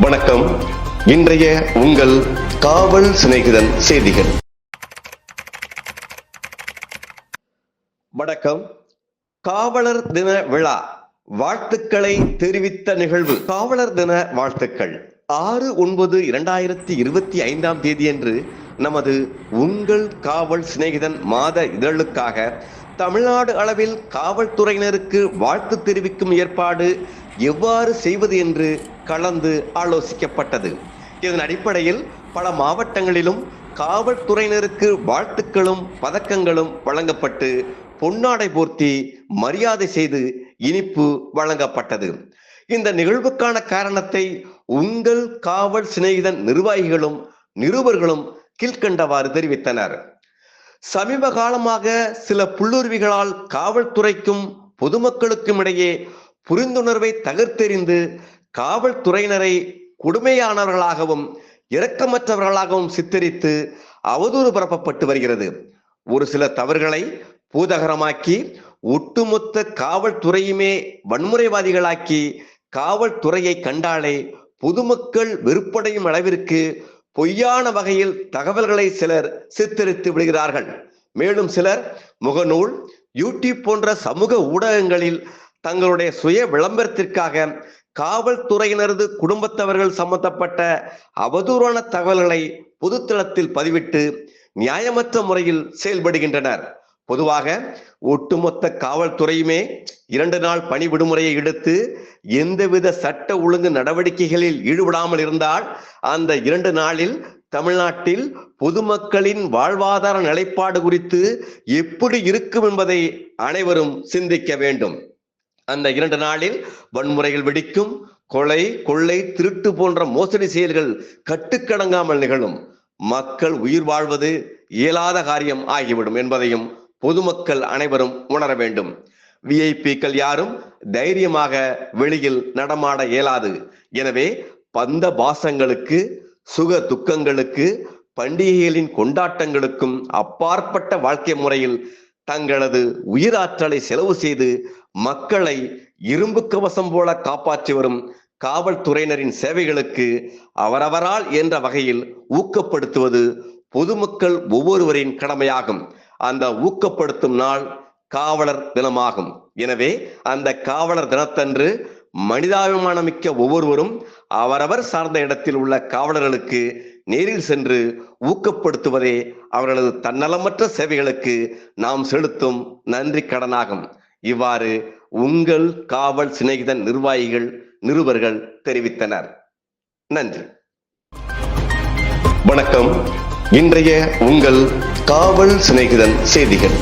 வணக்கம். இன்றைய உங்கள் காவல் சிநேகிதன் செய்திகள். வணக்கம். காவலர் தின விழா வாழ்த்துக்களை தெரிவித்த நிகழ்வு. காவலர் தின வாழ்த்துக்கள். ஆறு ஒன்பது இரண்டாயிரத்தி இருபத்தி ஐந்தாம் தேதியன்று நமது உங்கள் காவல் சிநேகிதன் மாத இதழுக்காக தமிழ்நாடு அளவில் காவல்துறையினருக்கு வாழ்த்து தெரிவிக்கும் ஏற்பாடு எவ்வாறு செய்வது என்று கலந்து ஆலோசிக்கப்பட்டது. இதன் அடிப்படையில் பல மாவட்டங்களிலும் காவல்துறையினருக்கு வாழ்த்துக்களும் பதக்கங்களும் வழங்கப்பட்டு பொன்னாடை போர்த்தி மரியாதை செய்து இனிப்பு வழங்கப்பட்டது. இந்த நிகழ்வுக்கான காரணத்தை உங்கள் காவல் சிநேகிதன் நிர்வாகிகளும் நிருபர்களும் கீழ்கண்டவாறு தெரிவித்தனர். சமீப காலமாக சில புல்லுருவிகளால் காவல்துறைக்கும் பொதுமக்களுக்கும் இடையே புரிந்துணர்வை தகர்த்தெறிந்து காவல்துறையினரை கொடுமையானவர்களாகவும் இரக்கமற்றவர்களாகவும் சித்தரித்து அவதூறு பரப்பப்பட்டு வருகிறது. ஒரு சில தவறுகளை பூதகரமாக்கி ஒட்டுமொத்த காவல்துறையுமே வன்முறைவாதிகளாக்கி காவல்துறையை கண்டாலே பொதுமக்கள் வெறுப்படையும் அளவிற்கு பொய்யான வகையில் தகவல்களை சிலர் சித்தரித்து விடுகிறார்கள். மேலும் சிலர் முகநூல் யூடியூப் போன்ற சமூக ஊடகங்களில் தங்களுடைய சுய விளம்பரத்திற்காக காவல்துறையினரது குடும்பத்தவர்கள் சம்பந்தப்பட்ட அவதூறான தகவல்களை பொதுத்தளத்தில் பதிவிட்டு நியாயமற்ற முறையில் செயல்படுகின்றனர். பொதுவாக ஒட்டுமொத்த காவல்துறையுமே இரண்டு நாள் பணி விடுமுறையை எடுத்து எந்தவித சட்ட ஒழுங்கு நடவடிக்கைகளில் ஈடுபடாமல் இருந்தால் அந்த இரண்டு நாளில் தமிழ்நாட்டில் பொதுமக்களின் வாழ்வாதார நிலைப்பாடு குறித்து எப்படி இருக்கும் என்பதை அனைவரும் சிந்திக்க வேண்டும். அந்த இரண்டு நாளில் வன்முறைகள் வெடிக்கும் கொலை கொள்ளை திருட்டு போன்ற மோசடி செயல்கள் கட்டுக்கடங்காமல் நிகழும். மக்கள் உயிர் வாழ்வது இயலாத காரியம் ஆகிவிடும் என்பதையும் பொதுமக்கள் அனைவரும் உணர வேண்டும். விஐபிக்கள் யாரும் தைரியமாக வெளியில் நடமாட இயலாது. எனவே பந்த பாசங்களுக்கு சுக துக்கங்களுக்கு பண்டிகைகளின் கொண்டாட்டங்களுக்கும் அப்பாற்பட்ட வாழ்க்கை முறையில் தங்களது உயிராற்றலை செலவு செய்து மக்களை இரும்பு கவசம் போல காப்பாற்றி வரும் காவல்துறையினரின் சேவைகளுக்கு அவரவரால் என்ற வகையில் ஊக்கப்படுத்துவது பொதுமக்கள் ஒவ்வொருவரின் கடமையாகும். அந்த ஊக்கப்படுத்தும் நாள் காவலர் தினமாகும். எனவே அந்த காவலர் தினத்தன்று மனிதாபிமானமிக்க ஒவ்வொருவரும் அவரவர் சார்ந்த இடத்தில் உள்ள காவலர்களுக்கு நேரில் சென்று ஊக்கப்படுத்துவதே அவர்களது தன்னலமற்ற சேவைகளுக்கு நாம் செலுத்தும் நன்றி கடனாகும். இவ்வாறு உங்கள் காவல் சிநேகிதன் நிர்வாகிகள் நிருபர்கள் தெரிவித்தனர். நன்றி. வணக்கம். இன்றைய உங்கள் காவல் சிநேகிதன் செய்திகள்.